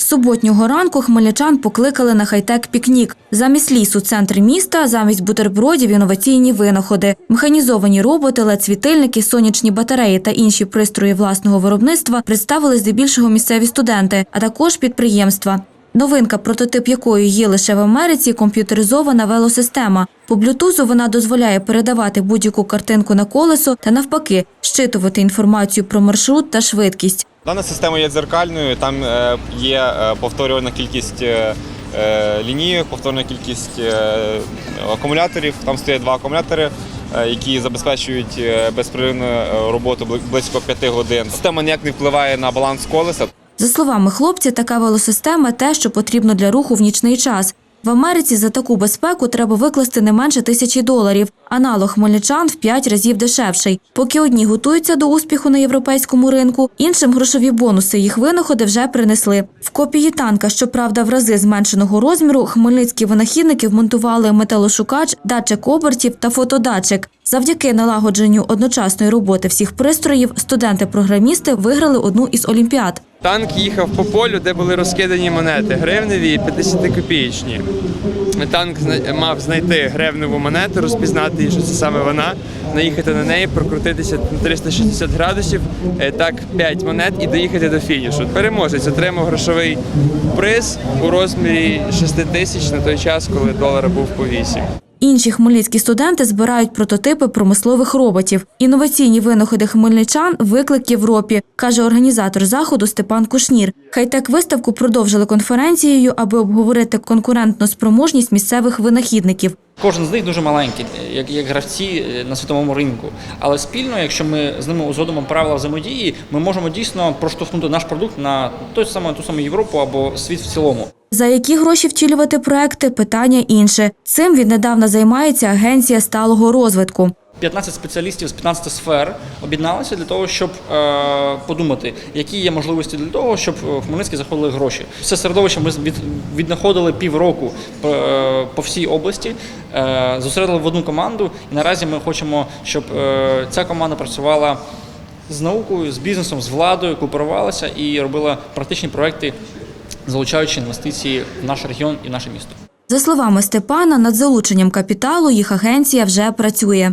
Суботнього ранку хмельничан покликали на хай-тек пікнік. Замість лісу центр міста, замість бутербродів інноваційні винаходи, механізовані роботи, лед-світильники, сонячні батареї та інші пристрої власного виробництва представили здебільшого місцеві студенти, а також підприємства. Новинка, прототип якої є лише в Америці, комп'ютеризована велосистема. По блютузу вона дозволяє передавати будь-яку картинку на колесо та навпаки щитувати інформацію про маршрут та швидкість. Дана система є дзеркальною, там е, є е, повторювана кількість е, лінійок, повторна кількість акумуляторів. Там стоять два акумулятори, які забезпечують безперервну роботу близько 5 годин. Система ніяк не впливає на баланс колеса. За словами хлопця, така велосистема те, що потрібно для руху в нічний час. В Америці за таку безпеку треба викласти не менше тисячі доларів. Аналог хмельничан в п'ять разів дешевший. Поки одні готуються до успіху на європейському ринку, іншим грошові бонуси їх винаходи вже принесли. В копії танка, щоправда, в рази зменшеного розміру, хмельницькі винахідники вмонтували металошукач, датчик обертів та фотодатчик. Завдяки налагодженню одночасної роботи всіх пристроїв, студенти-програмісти виграли одну із олімпіад. Танк їхав по полю, де були розкидані монети гривневі і 50-копієчні. Танк мав знайти гривневу монету, розпізнати її, що це саме вона, наїхати на неї, прокрутитися на 360 градусів, е, так 5 монет і доїхати до фінішу. Переможець отримав грошовий приз у розмірі 6 тисяч на той час, коли долар був по 8. Інші хмельницькі студенти збирають прототипи промислових роботів. Інноваційні винаходи хмельничан – виклик Європі, каже організатор заходу Степан Кушнір. Хай-тек виставку продовжили конференцією, аби обговорити конкурентну спроможність місцевих винахідників. Кожен з них дуже маленький, як, як гравці е, на світовому ринку. Але спільно, якщо ми з ними узгодимо правила взаємодії, ми можемо дійсно проштовхнути наш продукт на той самий, ту саму Європу або світ в цілому. За які гроші втілювати проекти – питання інше. Цим віднедавна займається Агенція сталого розвитку. 15 спеціалістів з 15 сфер об'єдналися для того, щоб е, подумати, які є можливості для того, щоб в Хмельницький заходили гроші. Все середовище ми від, віднаходили півроку е, по всій області, е, зосередили в одну команду. І наразі ми хочемо, щоб е, ця команда працювала з наукою, з бізнесом, з владою, кооперувалася і робила практичні проекти, залучаючи інвестиції в наш регіон і в наше місто. За словами Степана, над залученням капіталу їх агенція вже працює.